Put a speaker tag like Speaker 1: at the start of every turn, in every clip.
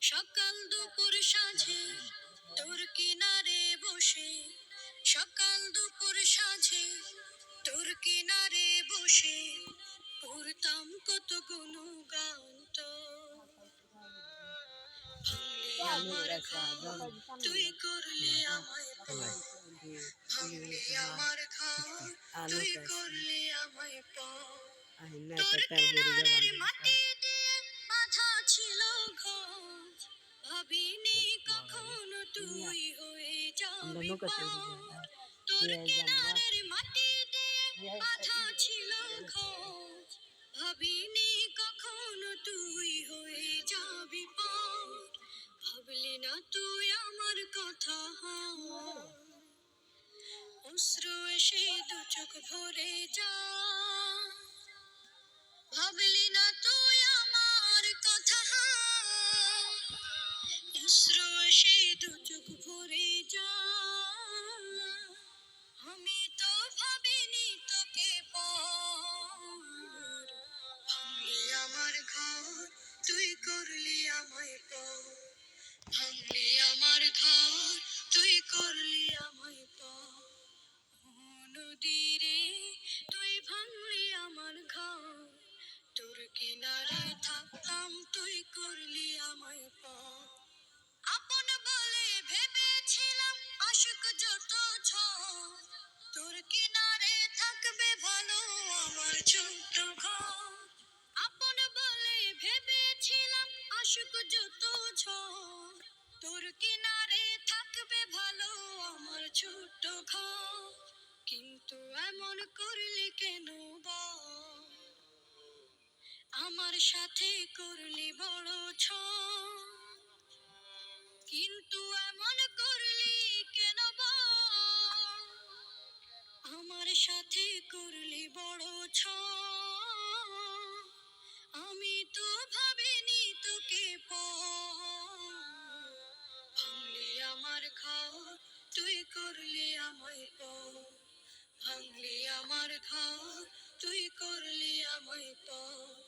Speaker 1: সকাল দুপুর সাঁঝে তোর কিনারে বসে। সকাল দুপুর সাঁঝে তোর কিনারে বসে। করতাম কত গুণগান তো। আমার ঘর তুই করলি আমায় পর আমার ঘর তুই করলি আমায় পর তোর কিনারের মাটি যাবি নৌকা বাঁধা ছিল ভাবিনি কখনো তুই হয়ে যাবি পর ভাবলি না তুই আমার কথা। অশ্রু এসে দু চোখ ভরে সাথে করলি বড় ছ কিন্তু এমন করলি কেন? আমার সাথে করলি বড় ছ আমি তো ভাবিনি তোকে ভাঙলি আমার ঘর তুই করলি আমায় ভাঙলি আমার ঘর তুই করলি আমায় ও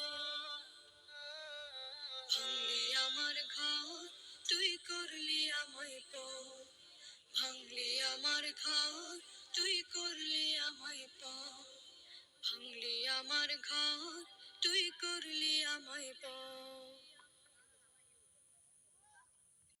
Speaker 1: ঘর তুই করলি আমায় পা ভাঙলি আমার ঘর